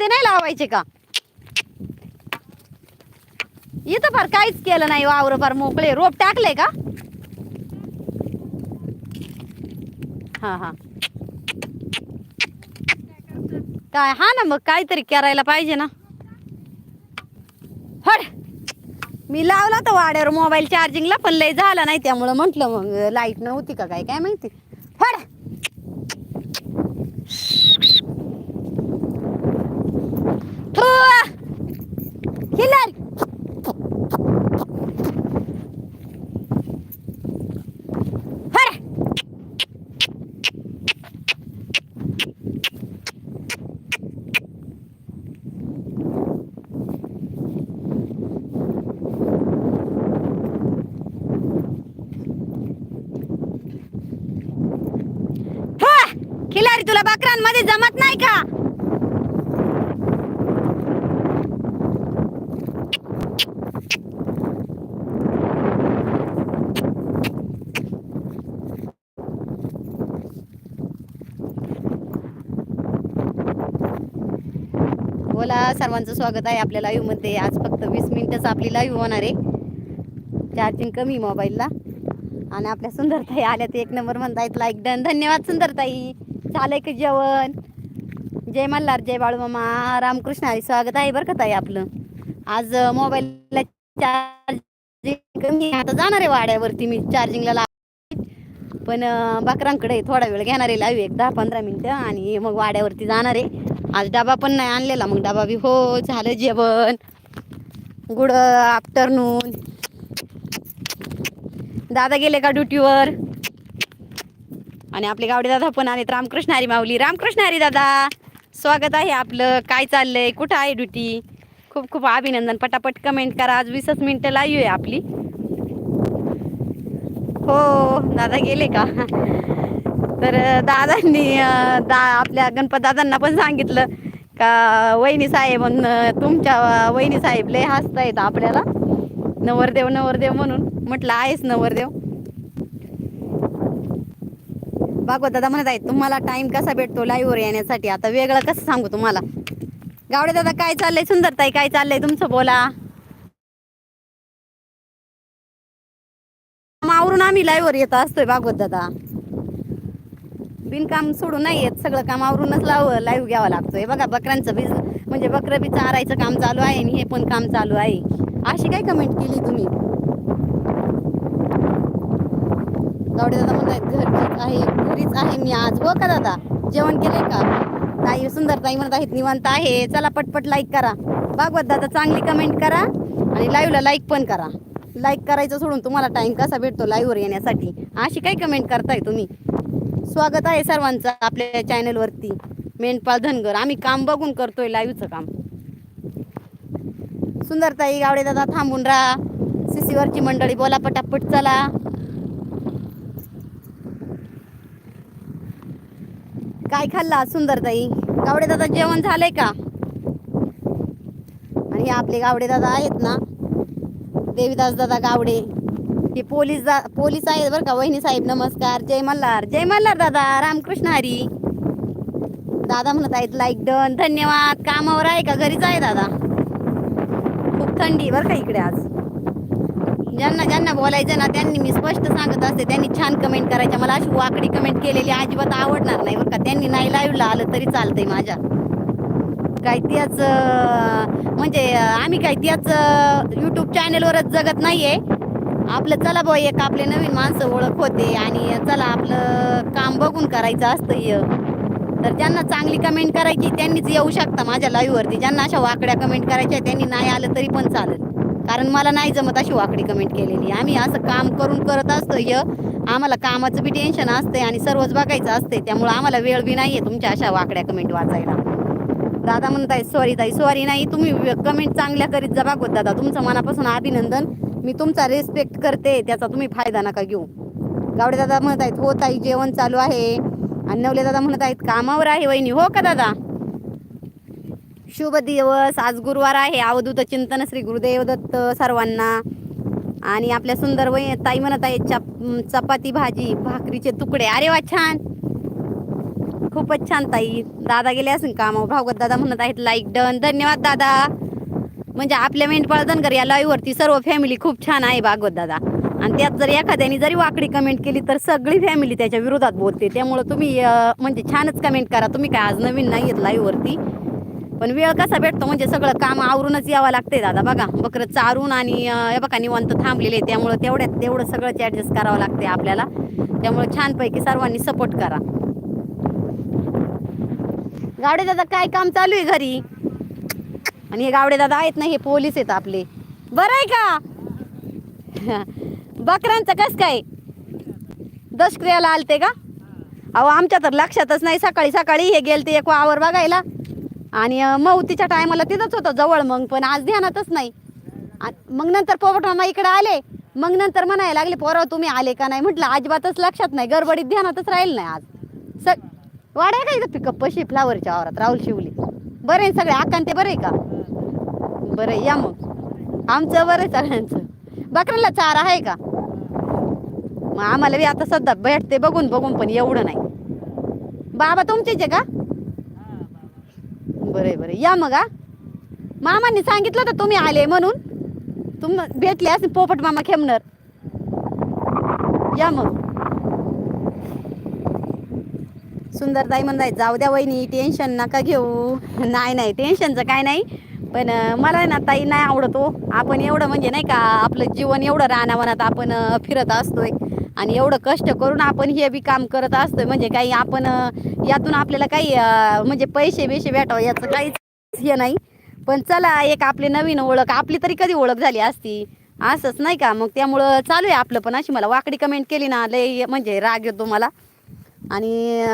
ते नाही लावायचे का? इथं फार काहीच केलं नाही हो, वावर फार मोकळे. रोप टाकले का? हा हा. काय हा ना मग काहीतरी करायला पाहिजे ना. हड! मी लावला तर वाड्यावर मोबाईल चार्जिंगला पण लय झाला नाही त्यामुळं. म्हटलं मग लाइट नव्हती का काय? काय माहिती हड थू! हिलर! हड! थू! खिलारी तुला बकरांमध्ये जमत नाही का बोला सर्वांचं स्वागत आहे आपल्या लाईव्हमध्ये आज फक्त वीस मिनिटच आपली लाईव्ह होणार आहे. चार्जिंग कमी मोबाईलला आणि आपल्या सुंदरताई आल्या ते एक नंबर म्हणतायत लाईक डन धन्यवाद सुंदरताई. चालय का जेवण? जय मल्हार जय बाळू मामा. रामकृष्ण हरी स्वागत आहे बरं का ताई आपलं. आज मोबाईलला चार्जिंग कमी आता जाणार आहे वाड्यावरती मी चार्जिंगला ला पण बकरांकडे थोडा वेळ घेणार आहे लाईव्ह एक दहा पंधरा मिनटं. आणि मग वाड्यावरती जाणार आहे. आज डबा पण नाही आणलेला. मग डबा बी हो झालं जेवण. Good afternoon. दादा गेले का ड्युटीवर? आणि आपले गावडे दादा पण आहेत रामकृष्ण हरी माऊली. रामकृष्ण हरी दादा स्वागत आहे आपलं. काय चाललंय? कुठं आहे ड्युटी? खूप खूप अभिनंदन. पटापट कमेंट करा. आज वीसच मिनिटं लाईव्ह आहे आपली. हो दादा गेले का? तर दादांनी दा आपल्या गणपत दादांना पण सांगितलं का वहिनी साहेब म्हणून तुमच्या वहिनी साहेब लय हसतायत आपल्याला. नवरदेव नवरदेव म्हणून. म्हटलं आहेस नवरदेव. भागवत दादा म्हणत आहेत तुम्हाला टाइम कसा भेटतो लाईव्हवर येण्यासाठी? आता वेगळं कसं सांगू तुम्हाला? गावडे दादा काय चाललंय? सुंदरताई काय चाललंय? तुमचं बोला. आवरून आम्ही लाईव्हवर येत असतोय भागवत दादा. बिनकाम सोडून नाही येत. सगळं काम आवरूनच लाव लाईव्ह घ्यावं लागतोय बघा बकऱ्यांचं बी म्हणजे बकरं बी चारायचं काम चालू आहे आणि हे पण काम चालू आहे. अशी काय कमेंट केली तुम्ही? गावडे दादा म्हणतात घरचीच आहे घरीच आहे मी आज. हो का दादा? जेवण केलंय का? ताई सुंदर ताई म्हणत आहेत निवांत आहे. चला पटपट लाईक करा. भागवत दादा चांगली कमेंट करा आणि लाईव्हला लाईक पण करा. लाईक करायचं सोडून तुम्हाला टाइम कसा भेटतो लाईव्हवर येण्यासाठी? अशी काय कमेंट करताय तुम्ही? स्वागत आहे सर्वांचं आपल्या चॅनलवरती मेंढपाळ धनगर. आम्ही काम बघून करतोय लाईव्हचं काम. सुंदरताई गावडे दादा थांबून राहा. सीसीवरची मंडळी बोला पटापट चला. काय खाल्ला सुंदरताई? गावडे दादा जेवण झालंय का? आणि हे आपले गावडे दादा आहेत ना देवीदास दादा गावडे. हे पोलीस पोलीस आहेत बरं का वहिनी साहेब नमस्कार. जय मल्हार. जय मल्हार दादा. रामकृष्ण हरी. दादा म्हणत आहेत लाईक डन धन्यवाद. कामावर आहे का? घरीच आहे दादा? खूप थंडी बरं का इकडे आज. ज्यांना ज्यांना बोलायचं ना त्यांनी मी स्पष्ट सांगत असते त्यांनी छान कमेंट करायच्या. मला अशी वाकडी कमेंट केलेली अजिबात आवडणार नाही बरं का. त्यांनी नाही लाईव्हला आलं तरी चालतंय माझ्या. काय त्याच म्हणजे आम्ही काय त्याच यूट्यूब चॅनलवरच जगत नाहीये. आपलं चला बुवा एक आपले नवीन माणसं ओळख होते आणि चला आपलं काम बघून करायचं असतं य तर ज्यांना चांगली कमेंट करायची त्यांनीच येऊ शकता माझ्या लाईव्हवरती ज्यांना अशा वाकड्या कमेंट करायच्या त्यांनी नाही आलं तरी पण चालेल. कारण मला नाही जमत अशी वाकडी कमेंट केलेली. आम्ही असं काम करून करत असतो य आम्हाला कामाचं बी टेन्शन असते आणि सर्वच बघायचं असते त्यामुळे आम्हाला वेळ बी नाहीये तुमच्या अशा वाकड्या कमेंट वाचायला. दादा म्हणताय सॉरी ताई सॉरी नाही. तुम्ही कमेंट चांगल्या करीत जा. बघत दादा तुमचं मनापासून अभिनंदन. मी तुमचा रेस्पेक्ट करते त्याचा तुम्ही फायदा नका घेऊ. गावडे दादा म्हणत आहेत हो ताई जेवण चालू आहे. आणि नवले दादा म्हणत आहेत कामावर आहे वहिनी हो का दादा? शुभ दिवस आज गुरुवार आहे. अवधूत चिंतन श्री गुरुदेव दत्त सर्वांना. आणि आपल्या सुंदर वही ताई म्हणत आहेत चप चपाती भाजी भाकरीचे तुकडे. अरे वा छान! खूपच छान ताई. दादा गेले असेल कामावर. भागवत दादा म्हणत आहेत लाईक डन. धन्यवाद दादा. म्हणजे आपल्या मेंढपाळ धनगर या live वरती सर्व फॅमिली खूप छान आहे भागवत दादा. आणि त्यात जर एखाद्याने जरी वाकडी कमेंट केली तर सगळी फॅमिली त्याच्या विरोधात बोलते. त्यामुळं तुम्ही म्हणजे छानच कमेंट करा. तुम्ही काय आज नवीन नाही आहेत लाईव्ह वरती पण वेळ कसा भेटतो? म्हणजे सगळं काम आवरूनच यावं लागतंय दादा. बघा बकरं चारून आणि हे बघा निवांत थांबलेले आहे. त्यामुळं तेवढ्यात तेवढं सगळं ॲडजस्ट करावं लागते आपल्याला. त्यामुळे छानपैकी सर्वांनी सपोर्ट करा. गावडे दादा काय काम चालू आहे घरी? आणि हे गावडे दादा आहेत ना हे पोलीस आहेत आपले. बरं आहे का? बकरांचं कस काय? दशक्रियाला आलते का? अहो आमच्या तर लक्षातच नाही. सकाळी सकाळी हे गेलते एक वावर बघायला. आणि मऊतीच्या टायमाला तिथंच होतं जवळ मग पण आज ध्यानातच नाही. मग नंतर पोपट इकडे आले. मग नंतर म्हणायला लागले पोराव तुम्ही आले का नाही? म्हटलं अजिबातच लक्षात नाही. गडबडीत ध्यानातच राहील नाही आज. स वाड्या का इथं पिकअप पशी फ्लावरच्या आवरात राहुल शिवली. बरे आहे सगळे? आकांते ते बरे आहे का? बरं या मग. आमचं बरं आहे सगळ्यांचं. बकऱ्याला चारा आहे का? मग आम्हाला बी आता सध्या भेटते बघून बघून पण एवढं नाही. बाबा तुमचेच आहे का? बरं बरं या मग हा. मामांनी सांगितलं तर तुम्ही आले म्हणून. तुम भेटले असं पोपट मामा खेमणार. या मग. सुंदरताई म्हणताय जाऊ द्या वहिनी टेन्शन नका घेऊ. नाही नाही टेन्शनचं काय नाही. पण मला ना ताई नाही आवडत हो. आपण एवढं म्हणजे नाही का आपलं जीवन एवढं रानावनात आपण फिरत असतोय. आणि एवढं कष्ट करून आपण हे बी काम करत असतोय. म्हणजे काही आपण यातून आपल्याला काही म्हणजे पैसे बिशे भेटावं याचं काहीच हे नाही. पण चला एक आपली नवीन ओळख आपली तरी कधी ओळख झाली असती? असंच नाही का? मग त्यामुळं चालू आहे आपलं पण अशी मला वाकडी कमेंट केली ना लय म्हणजे राग येतो मला. आणि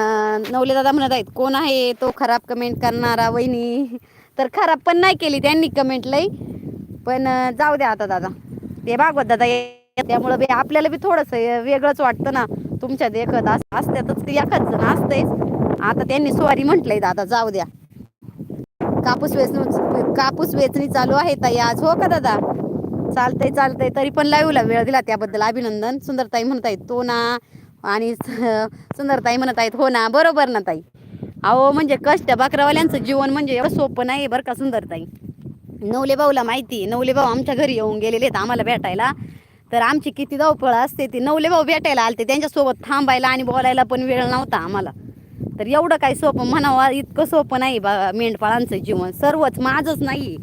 नवले दादा म्हणत आहेत कोण आहे तो खराब कमेंट करणारा वहिनी? तर खराब पण नाही केली त्यांनी कमेंट लई. पण जाऊ द्या आता दादा. ते भागवत दादा त्यामुळं बी आपल्याला बी थोडंसं वेगळंच वाटतं ना. तुमच्या देखत असत्यातच ते एखाद जण असतेच आता त्यांनी सॉरी म्हटलंय दादा जाऊ द्या. कापूस वेचणी कापूस वेचणी चालू आहे ताई आज हो का दादा? चालतंय चालतंय. तरी पण लाईव्हला वेळ दिला त्याबद्दल अभिनंदन. सुंदरताई म्हणत आहेत तो ना. आणि सुंदरताई म्हणत आहेत हो ना. बरोबर ना ताई? अहो म्हणजे कष्ट बकरावाल्यांचं जीवन म्हणजे एवढं सोपं नाही बरं का सुंदरताई. नवले भाऊला माहिती आहे. नवले भाऊ आमच्या घरी येऊन गेलेले आहेत आम्हाला भेटायला. तर आमची किती धावपळ असते ती नवले भाऊ भेटायला आलते त्यांच्यासोबत थांबायला आणि बोलायला पण वेळ नव्हता आम्हाला. तर एवढं काही सोपं म्हणावं इतकं सोपं नाही बा मेंढपाळांचं जीवन. सर्वच माझंच नाही.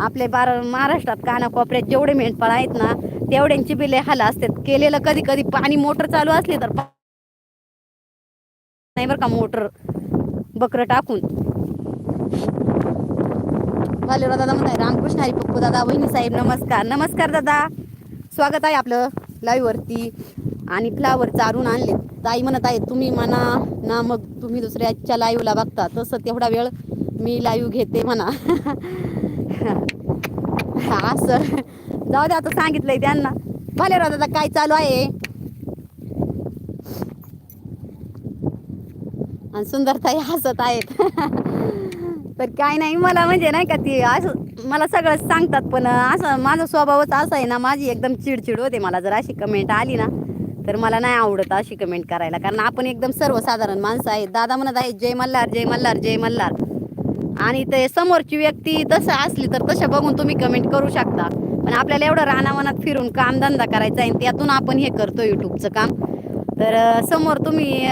आपले बार महाराष्ट्रात कानाकोपऱ्यात जेवढे मेंढपाळ आहेत ना तेवढ्यांची बिले हाल असतात. केलेलं कधी कधी पाणी मोटर चालू असली तर नाही बरं का मोटर. बकरं टाकून. बालेराव दादा म्हणताय रामकृष्ण हरी पप्पू दादा वहिनी साहेब नमस्कार. नमस्कार दादा. स्वागत आहे आपलं लाईव्ह वरती. आणि फ्लावर चारून आणले. ताई म्हणत आहे तुम्ही म्हणा ना मग तुम्ही दुसऱ्याच्या लाईव्हला बघता. तसं तेवढा वेळ मी लाईव्ह घेते म्हणा. असं जाऊ दे आता सांगितलंय त्यांना. बालेराव दादा काय चालू आहे? आणि सुंदरताई हसत आहेत. तर काय नाही मला म्हणजे नाही का ती असं मला सगळं सांगतात पण असं माझा स्वभावच असा आहे ना माझी एकदम चिडचिड होते मला. जर अशी कमेंट आली ना तर मला नाही आवडत अशी कमेंट करायला. कारण आपण एकदम सर्वसाधारण माणसं आहेत. दादा म्हणत आहेत जय मल्हार जय मल्हार जय मल्हार. आणि ते समोरची व्यक्ती तसं असली तर तशा बघून तुम्ही कमेंट करू शकता. पण आपल्याला एवढं रानावनात फिरून कामधंदा करायचा आहे आणि त्यातून आपण हे करतो युट्यूबचं काम. तर समोर तुम्ही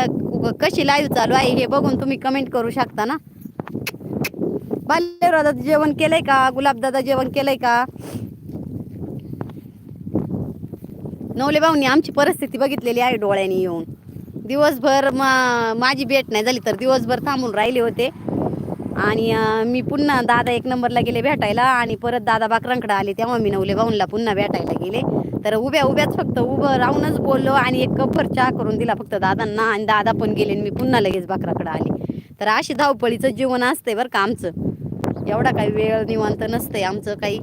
कशी लाईव्ह चालू आहे हे बघून तुम्ही कमेंट करू शकता ना. बाल्यराव दादा जेवण केलंय का? गुलाबदादा जेवण केलंय का? नवले भाऊनी आमची परिस्थिती बघितलेली आहे डोळ्यांनी येऊन. दिवसभर मा माझी भेट नाही झाली तर दिवसभर थांबून राहिले होते. आणि मी पुन्हा दादा एक नंबरला गेले भेटायला आणि परत दादा बाकरांकडे आले तेव्हा मी नवले भाऊंला पुन्हा भेटायला गेले. तर उभ्या उभ्याच फक्त उभं राहूनच बोललो आणि एक कपर चहा करून दिला फक्त दादांना आणि दादा पण गेले आणि मी पुन्हा लगेच बाकराकडे आले. तर अशी धावपळीचं जीवन असते बरं का आमचं. एवढा काही वेळ निवांत नसतंय आमचं काही.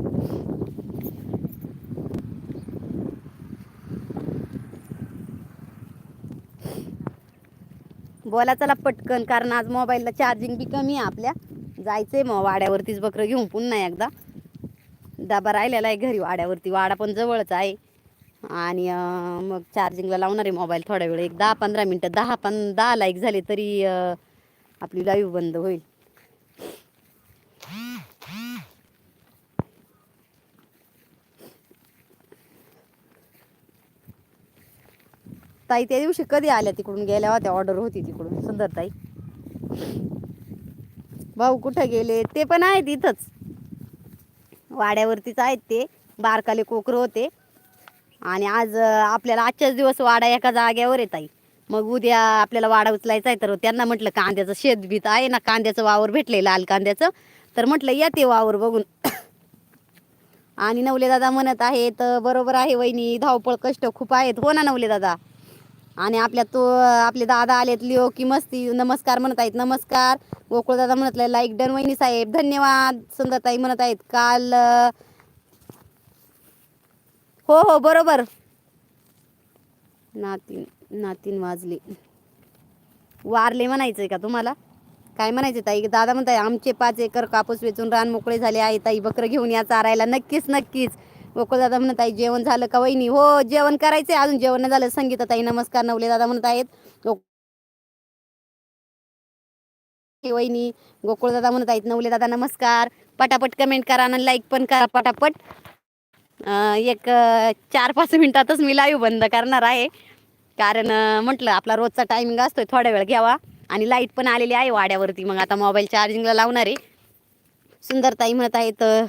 बोला चला पटकन कारण आज मोबाईलला चार्जिंग बी कमी आहे आपल्या. जायचंय मग वाड्यावरतीच बकरं घेऊन पुन्हा एकदा. डबा राहिलेला आहे घरी वाड्यावरती. वाडा पण जवळच आहे. आणि मग चार्जिंगला लावणार आहे मोबाईल थोडा वेळ. एक दहा पंधरा मिनटं दहा पण दहा लाईक झाले तरी आपली लाईव्ह बंद होईल. ताई त्या दिवशी कधी आल्या तिकडून? गेल्या होत्या ऑर्डर होती तिकडून. सुंदर ताई. भाऊ कुठं गेले? ते पण आहेत इथंच. वाड्यावरतीच आहेत ते. बारकाले कोकरं होते. आणि आज आपल्याला आजच्याच दिवस वाडा एका जाग्यावर येत आहे मग उद्या आपल्याला वाडा उचलायचा आहे तर त्यांना म्हटलं कांद्याचं शेतबीत आहे ना कांद्याचं वावर भेटले लाल कांद्याचं. तर म्हटलं या ते वावर बघून. आणि नवले दादा म्हणत आहेत बरोबर आहे वहिनी धावपळ कष्ट खूप आहेत. हो ना नवले दादा. आणि आपल्या तो आपले दादा आलेत लिओ की मस्ती नमस्कार म्हणत आहेत. नमस्कार. गोकुळ दादा म्हणत लाईक डन वहिनी साहेब. धन्यवाद. सुंदरताई म्हणत आहेत काल हो हो बरोबर. नातीन नातीन वाजले. वारले म्हणायचंय का तुम्हाला? काय म्हणायचं ताई? दादा म्हणताय आमचे पाच एकर कापूस वेचून रान मोकळे झाले आहे ताई बकरं घेऊन या चारायला. नक्कीच नक्कीच. गोकुळ दादा म्हणत आहे जेवण झालं का वहिनी? हो जेवण करायचंय. अजून जेवण नाही झालं. संगीता ताई नमस्कार नवले दादा म्हणत आहेत. वहिनी गोकुळ दादा म्हणत आहेत नवले दादा नमस्कार. पटापट कमेंट करा आणि लाईक पण करा पटापट. एक चार पाच मिनिटातच मी लाईव्ह बंद करणार आहे. कारण म्हटलं आपला रोजचा टायमिंग असतोय थोडा वेळ घ्यावा. आणि लाइट पण आलेली आहे वाड्यावरती. मग आता मोबाईल चार्जिंगला लावणार आहे. सुंदरताई म्हणत आहेत तर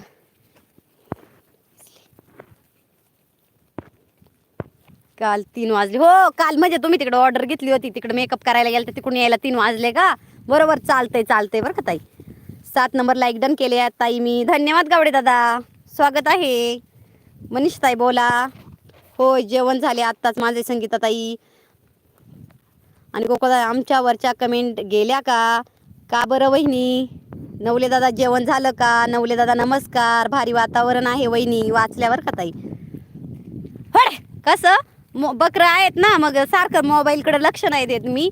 काल तीन वाजले. हो काल म्हणजे तुम्ही तिकडे ऑर्डर घेतली होती. तिकडे मेकअप करायला गेलं तर तिकडून यायला तीन वाजले का? बरोबर चालतंय चालतंय बरं का ताई. सात नंबरला एकदम डन केले आहेत ताई मी. धन्यवाद गावडे दादा. स्वागत आहे. मनीषताई बोला. होय जेवण झाले आत्ताच माझे संगीताताई आणि गोकुळदा आमच्यावरच्या कमेंट गेल्या का? का बरं वहिनी? नवले दादा जेवण झालं का? नवले दादा नमस्कार. भारी वातावरण आहे वहिनी. वाचल्यावर का ताई? होय कसं? मो बकरं आहेत ना मग सारखं मोबाईलकडे लक्ष नाही देत मी.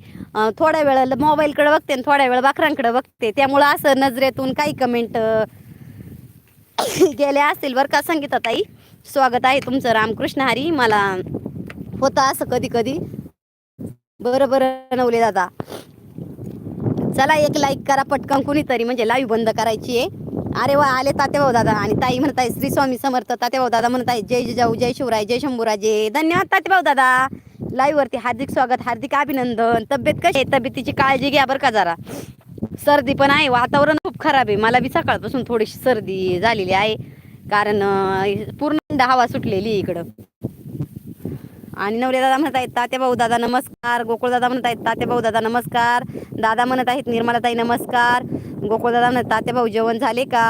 थोड्या वेळ मोबाईलकडे बघते आणि थोड्या वेळ बकरांकडे बघते. त्यामुळं असं नजरेतून काही कमेंट गेल्या असतील बरं का संगीताताई स्वागत आहे तुमचं रामकृष्ण हरी. मला होता असं कधी कधी. बरं बरं नवले दादा. चला एक लाईक करा पटकन कुणीतरी म्हणजे लाईव्ह बंद करायची आहे. अरे वा आले तात्याभाऊ दादा आणि ताई म्हणताय श्री स्वामी समर्थ तात्याभाऊ दादा म्हणताय जय जिजाऊ जय शिवराय जय शंभूराजे. धन्यवाद तात्याभाऊ दादा. लाईव्ह वरती हार्दिक स्वागत हार्दिक अभिनंदन. तब्येत कशी आहे? तब्येतीची काळजी घ्या बरं का जरा. सर्दी पण आहे वातावरण खूप खराब आहे. मला बी सकाळपासून थोडीशी सर्दी झालेली आहे. कारण पूर्ण हवा सुटलेली इकडं. आणि नवरे दादा म्हणत आहेत तात्याभाऊ दादा नमस्कार गोकुळ दादा म्हणत आहेत तात्याभाऊ दादा नमस्कार दादा म्हणत आहेत निर्मलाताई नमस्कार गोकुळ दादा म्हणत तात्याभाऊ जेवण झाले का?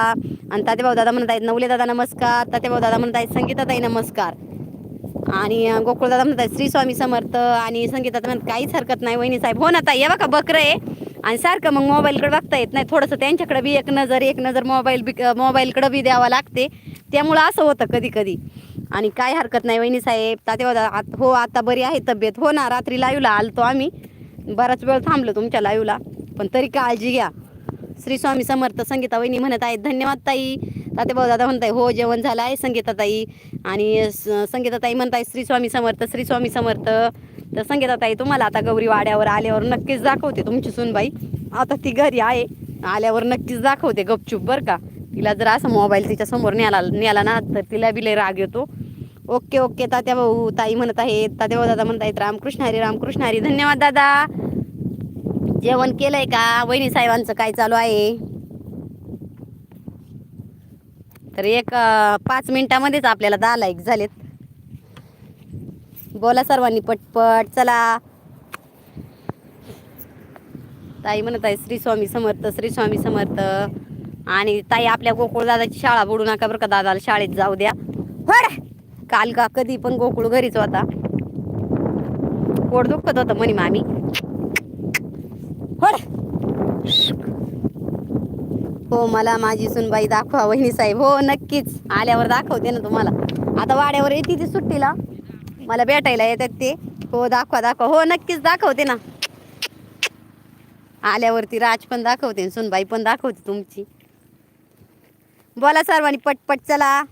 आणि तात्याभाऊ दादा म्हणत आहेत नवले दादा नमस्कार तात्याभाऊ दादा म्हणत आहेत संगीताताई नमस्कार. आणि अं, गोकुळ दादा म्हणत आहेत श्री स्वामी समर्थ आणि संगीता म्हणत काहीच हरकत नाही वहिनी साहेब. हो ना ताई हे बघा बकरं आहे. आणि सारखं मग मोबाईलकडे बघता येत नाही थोडंसं त्यांच्याकडे बी एक नजर एक नजर मोबाईल बी मोबाईलकडे बी द्यावा लागते. त्यामुळं असं होतं कधी कधी आणि काय हरकत नाही वहिनी साहेब तात्या दादा आत- हो आता बरी आहे तब्येत. हो ना रात्री लाईव्हला आलतो आम्ही. बराच वेळ थांबलो तुमच्या लाईव्हला पण तरी काळजी घ्या. श्री स्वामी समर्थ संगीता वहिनी म्हणत आहेत धन्यवाद ताई. तात्याभाऊ दादा म्हणताय हो जेवण झालं आहे संगीताताई आणि स- म्हणताय श्री स्वामी समर्थ श्री स्वामी समर्थ. तर संगीताताई तुम्हाला आता गौरी वाड्यावर आल्यावर नक्कीच दाखवते तुमची सुनबाई. आता ती घरी आहे आल्यावर नक्कीच दाखवते गपचूप बरं का? तिला जर असं मोबाईल तिच्या समोर न्याला न्याला ना तर तिला बी लय राग येतो. ओके ओके तात्या भाऊ ताई म्हणत आहेत तात्या भाऊ दादा म्हणत आहेत रामकृष्ण हरी रामकृष्ण हरी धन्यवाद दादा. जेवण केलंय का? वहिनी साहेबांचं काय चालू आहे? तर एक पाच मिनिटामध्येच आपल्याला दहा लाईक झालेत. बोला सर्वांनी पटपट चला. ताई म्हणत आहे श्री स्वामी समर्थ श्री स्वामी समर्थ. आणि ताई आपल्या गोकुळ दादाची शाळा बुडू नका बरं का दादाला शाळेत जाऊ द्या. हड! काल का कधी पण गोकुळ घरीच होता. पोट दुखत होतं म्हणे मामी. हो मला माझी सुनबाई दाखवा वहिनी साहेब. हो नक्कीच. आल्यावर दाखवते ना तुम्हाला. आता वाड्यावर येते ती सुट्टीला. मला भेटायला येतात ते. हो दाखवा दाखवा. हो नक्कीच दाखवते ना. आल्यावरती राज पण दाखवते सुनबाई पण दाखवते तुमची. बोला सर्वांनी पटपट चला.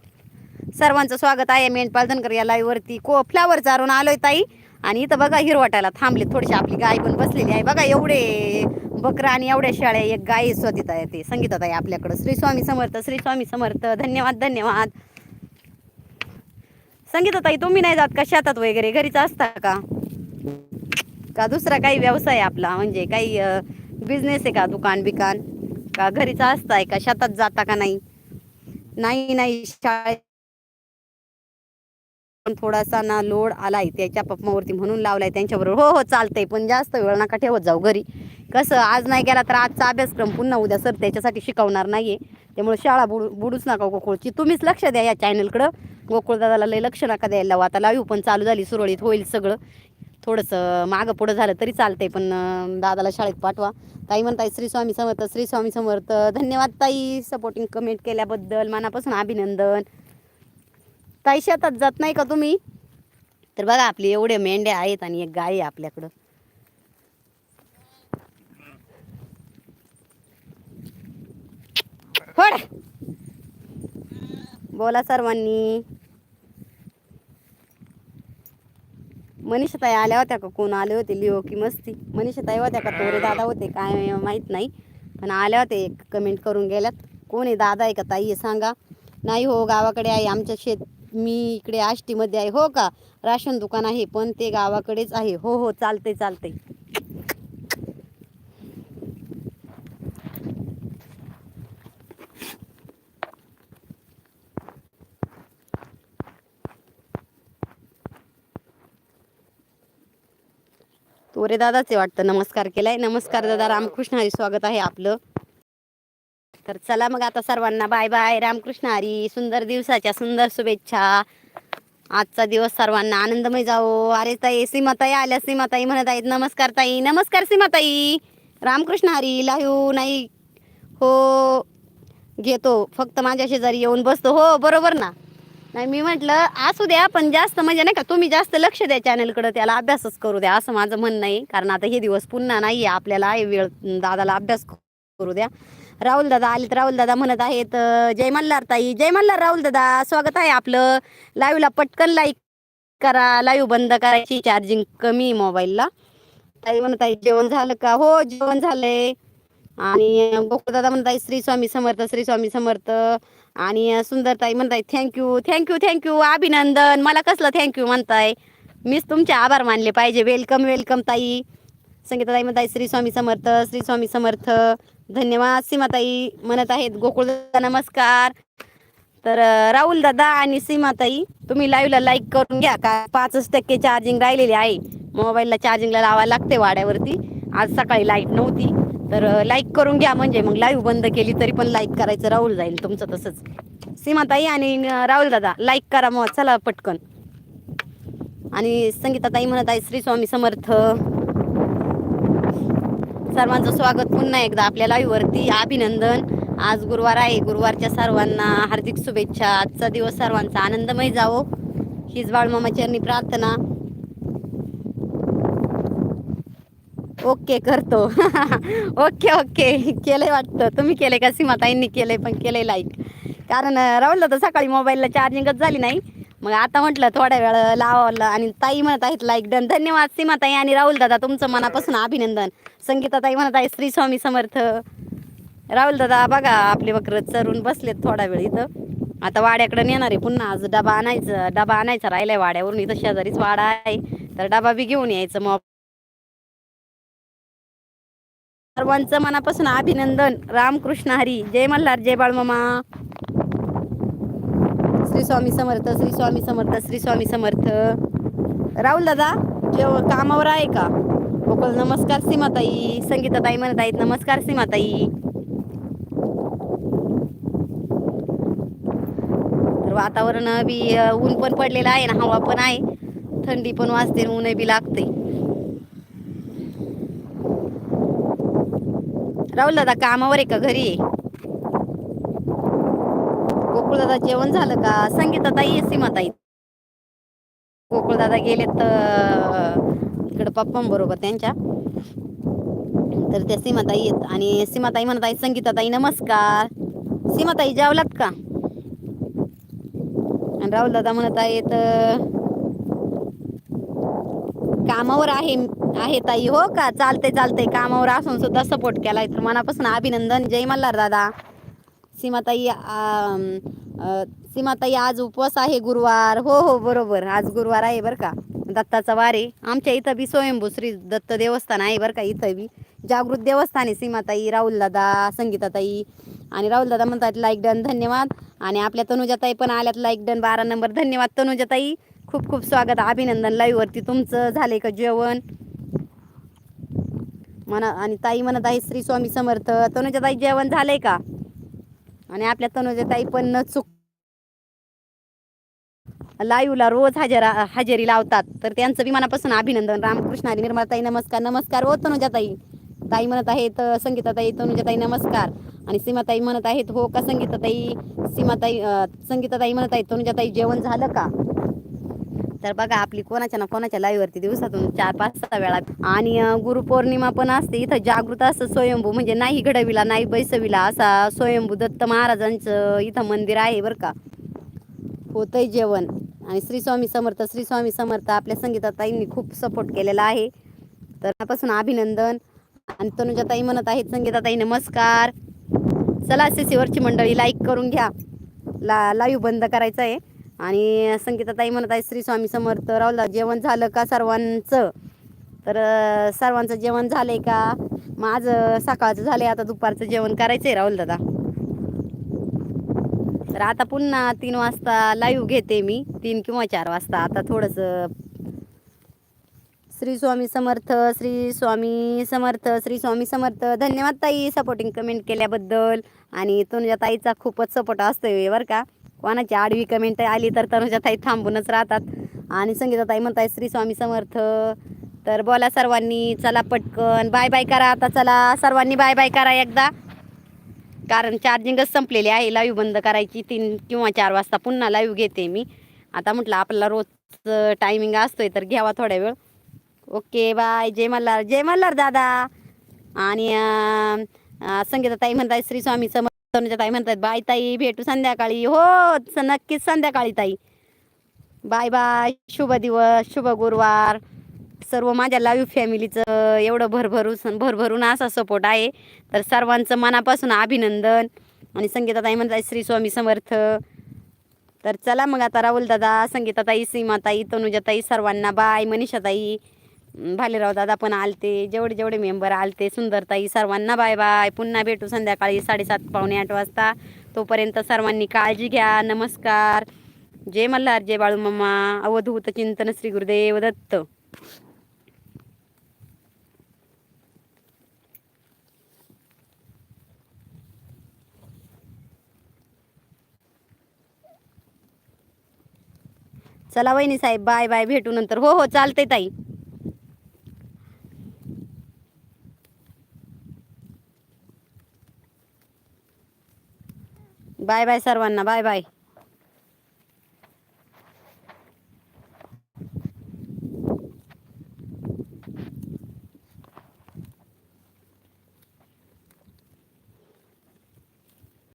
सर्वांचं स्वागत आहे. मेंढपालधनकर या लाईव्हवरती को फ्लावर चारून आलोय ताई. आणि इथं बघा हिरवाटायला थांबले थोडीशी. आपली गाय पण बसलेली आहे. बघा एवढे बकरा आणि एवढ्या शाळ्या एक गाय स्वतिता येते संगीतात आहे आपल्याकडं. श्री स्वामी समर्थ श्री स्वामी समर्थ. धन्यवाद धन्यवाद. संगीताताई तुम्ही नाही जात का शेतात वगैरे? घरीच असता का? का दुसरा काही व्यवसाय आपला? म्हणजे काही बिझनेस आहे का? दुकान बिकान का घरीच असताय का? शेतात जाता का नाही? नाही नाही शाळेत थोडासा ना लोड आलाय त्याच्या पप्पावरती म्हणून लावलाय त्यांच्याबरोबर. हो हो चालतंय पण जास्त वेळ नका ठेवत जाऊ घरी. कसं आज नाही गेला तर आजचा अभ्यासक्रम पुन्हा उद्या सर त्याच्यासाठी शिकवणार नाहीये. त्यामुळे शाळा बुडू बुडूच नका गोकुळची. तुम्हीच लक्ष द्या या चॅनलकडं गोकुळ दादाला लय लक्ष नका द्यायला आता लाईव्ह पण चालू झाली सुरळीत होईल सगळं. थोडंसं मागं पुढं झालं तरी चालतंय पण दादाला शाळेत पाठवा. ताई म्हणताय श्री स्वामी समर्थ श्री स्वामी समर्थ. धन्यवाद ताई सपोर्टिंग कमेंट केल्याबद्दल मनापासून अभिनंदन. ताई शेतात जात नाही का तुम्ही? तर बघा आपली एवढे मेंढ्या आहेत आणि एक गाय आहे आपल्याकडं. बोला सर्वांनी. मनीषाताई आल्या होत्या का? कोण आले होते? लिओ की मस्ती. मनीषाताई होत्या का? तोरे दादा होते काय माहीत नाही. पण आल्या होते एक कमेंट करून गेल्यात. कोण आहे? दादा आहे का? ताई आहे सांगा. नाही हो गावाकडे आहे आमच्या शेत. मी इकडे आष्टीमध्ये आहे. हो का? राशन दुकान आहे पण ते गावाकडेच आहे. हो हो चालते चालते तोरे दादाचे वाटतं. नमस्कार केलाय. नमस्कार दादा रामकृष्ण हरी स्वागत आहे आपलं. तर चला मग आता सर्वांना बाय बाय रामकृष्ण हरी सुंदर दिवसाच्या सुंदर शुभेच्छा. आजचा दिवस सर्वांना आनंदमय जाओ अरे ताई सीमाताई आल्या. सीमाताई म्हणत आहेत नमस्कार ताई. नमस्कार सीमाताई. रामकृष्ण हरी लाहू नाही. हो घेतो. फक्त माझ्या शेजारी येऊन बसतो. हो बरोबर ना? नाही मी म्हटलं असू द्या पण जास्त म्हणजे नाही का तुम्ही जास्त लक्ष द्या चॅनलकडं त्याला अभ्यासच करू द्या असं माझं म्हणणं आहे. कारण आता हे दिवस पुन्हा नाही आहे आपल्याला वेळ दादाला अभ्यास करू द्या. राहुल दादा आले तर राहुल दादा म्हणत आहेत जय मल्हार ताई जय मल्हार राहुल दादा स्वागत आहे आपलं. लाईव्हला पटकन लाईक करा लाईव्ह बंद करायची चार्जिंग कमी आहे मोबाईलला ताई म्हणत आहे जेवण झालं का? हो जेवण झालंय. आणि गोकुळ दादा म्हणत आहे श्री स्वामी समर्थ श्री स्वामी समर्थ. आणि सुंदरताई म्हणताय थँक्यू थँक्यू थँक्यू अभिनंदन. मला कसलं थँक्यू म्हणताय? मीच तुमचे आभार मानले पाहिजे. वेलकम वेलकम ताई. संगीताताई म्हणताय श्री स्वामी समर्थ श्री स्वामी समर्थ. धन्यवाद सीमाताई म्हणत आहेत गोकुळदा नमस्कार. तर राहुल दादा आणि सीमाताई तुम्ही लाईव्हला लाईक करून घ्या का पाचच टक्के चार्जिंग राहिलेली आहे. मोबाईलला चार्जिंगला लावायला लागते वाड्यावरती. आज सकाळी लाइट नव्हती. तर लाईक करून घ्या म्हणजे. मग लाईव्ह बंद केली तरी पण लाईक करायचं राहुल जाईल. तुमचं तसंच. सीमाताई आणि राहुल दादा लाईक करा मग. चला पटकन. आणि संगीताताई म्हणत आहे श्री स्वामी समर्थ. सर्वांचं स्वागत पुन्हा एकदा आपल्या लाईव्हवरती अभिनंदन. आज गुरुवार आहे. गुरुवारच्या सर्वांना हार्दिक शुभेच्छा. आजचा दिवस सर्वांचा आनंदमय जावो. हीच बाळमामा चरणी प्रार्थना. ओके करतो. Okay okay. केलंय वाटतं. तुम्ही केले का? सीमाताईंनी केलंय पण केलंय लाईक कारण राहुल तर सकाळी मोबाईलला चार्जिंगच झाली नाही. मग आता म्हटलं थोड्या वेळ लावलं आणि ताई म्हणत आहेत लाईक डन धन्यवाद सीमाताई आणि राहुल दादा तुमचं मनापासून अभिनंदन. संगीताताई म्हणत आहे श्री स्वामी समर्थ. राहुल दादा बघा आपले वक्र चरून बसलेत थोडा वेळ इथं. आता वाड्याकडे नेणार आहे पुन्हा. आज डबा आणायचं डबा आणायचा राहिलाय वाड्यावरून. इथं शेजारीच वाडा आहे. तर डबा बी घेऊन यायचं मग सर्वांचं मनापासून अभिनंदन. रामकृष्ण हरी. जय मल्हार जय बाळमामा. श्री स्वामी समर्थ श्री स्वामी समर्थ श्री स्वामी समर्थ. राहुल दादा जेव कामावर आहे का? गोकुळ नमस्कार सीमाताई. संगीताताई म्हणत आहेत नमस्कार सीमाताई. तर वातावरण बी ऊन पण पडलेलं आहे ना हवा पण आहे. थंडी पण वाजते ऊन बी लागते राहुल दादा कामावर आहे का घरी? आहे गोकुळ दादा जेवण झालं का? संगीता ताई सीमा ताई. गोकुळ दादा गेलेत इकडे पप्पांबरोबर त्यांच्या. तर त्या सीमाताई येत आणि सीमाताई म्हणत आहेत संगीताताई नमस्कार. सीमाताई जेवलात का? आणि राहुल दादा म्हणत आहेत कामावर आहे आहे ताई हो का? चालते चालते कामावर असून सुद्धा सपोर्ट केलाय. तर मनापासून अभिनंदन. जय मल्हार दादा सीमाताई सीमाताई आज उपवास आहे गुरुवार. हो हो बरोबर. आज गुरुवार आहे बरं का. दत्ताचा वार आहे. आमच्या इथं बी स्वयंभू श्री दत्त देवस्थान आहे बरं का इथं बी. जागृत देवस्थान आहे सीमाताई राहुल दादा संगीताताई आणि राहुल दादा म्हणतात लाईक डन धन्यवाद. आणि आपल्या तनुजाताई पण आल्यात. लाईक डन बारा नंबर. धन्यवाद तनुजाताई. खूप खूप स्वागत अभिनंदन लाईव्ह वरती. तुमचं झालंय का जेवण? म्हणा आणि ताई म्हणत आहे श्री स्वामी समर्थ तनुजाताई जेवण झालंय का? आणि आपल्या तनुजाताई पण न चुक लाईव्हला रोज हजर हजेरी लावतात. तर त्यांचं बी मनापासून अभिनंदन. रामकृष्ण हरी निर्मलाताई नमस्कार नमस्कार. ओ तनुजाताई ताई. म्हणत आहेत संगीताताई तनुजाताई नमस्कार. आणि सीमाताई म्हणत आहेत हो का संगीताताई सीमाताई संगीताताई म्हणत आहेत तनुजाताई जेवण झालं का? तर बघा आपली कोणाच्या ना कोणाच्या लाईव्हवरती दिवसातून चार पाच सहा वेळा. आणि गुरुपौर्णिमा पण असते. इथं जागृत असं स्वयंभू म्हणजे नाही घडविला नाही बैसविला असा स्वयंभू दत्त महाराजांचं इथं मंदिर आहे बरं का. होतंय जेवण. आणि श्री स्वामी समर्थ श्री स्वामी समर्थ आपल्या संगीताताईंनी खूप सपोर्ट केलेला आहे. तर त्यापासून अभिनंदन. आणि तनुजाताई म्हणत आहेत संगीताताई नमस्कार. चला सीसीवरची मंडळी लाईक करून घ्या. ला लाईव्ह बंद करायचं आहे आणि संगीताताई म्हणत आहे श्री स्वामी समर्थ राहुलदा जेवण झालं का सर्वांचं? तर सर्वांचं जेवण झालंय का? माझं सकाळचं झालंय आता दुपारचं जेवण करायचंय राहुल दादा. तर आता पुन्हा तीन वाजता लाईव्ह घेते मी तीन किंवा चार वाजता. आता थोडंसं श्री स्वामी समर्थ श्री स्वामी समर्थ श्री स्वामी समर्थ. धन्यवाद ताई सपोर्टिंग कमेंट केल्याबद्दल. आणि तनुजा ताईचा खूपच सपोर्ट असतोय बरं का? कोणाची आडवी कमेंट आली तर तनुजा ताई थांबूनच राहतात. आणि संगीता ताई म्हणताय श्री स्वामी समर्थ. तर बोला सर्वांनी चला पटकन. बाय बाय करा आता चला. सर्वांनी बाय बाय करा एकदा. कारण चार्जिंगच संपलेली आहे. लाईव्ह बंद करायची तीन किंवा चार वाजता पुन्हा लाईव्ह घेते मी. आता म्हटलं आपला रोज टायमिंग असतोय तर घ्यावा थोड्या वेळ. ओके बाय जय मल्हार. जय मल्हार दादा. आणि संगीता ताई म्हणताय श्री स्वामी समर्थ. ताई म्हणतात बाय ताई भेटू संध्याकाळी. हो नक्कीच संध्याकाळी ताई. बाय बाय शुभ दिवस शुभ गुरुवार. सर्व माझ्या लाईव्ह फॅमिलीचं एवढं भरभरून भरभरून असा सपोर्ट आहे. तर सर्वांचं मनापासून अभिनंदन. आणि संगीताताई म्हणताय श्री स्वामी समर्थ. तर चला मग आता राहुल दादा संगीताताई सीमाताई तनुजाताई सर्वांना बाय मनीषाताई भालेराव दादा पण आलते जेवढे जेवढे मेंबर आलते सुंदरताई सर्वांना बाय बाय पुन्हा भेटू संध्याकाळी साडेसात पावणे आठ वाजता. तोपर्यंत सर्वांनी काळजी घ्या नमस्कार. जय मल्हार जय बाळू मम्मा अवधूत चिंतन श्री गुरुदेव दत्त. चला वहिनी साहेब बाय बाय भेटू नंतर. हो हो चालते ताई. बाय बाय सर्वांना बाय बाय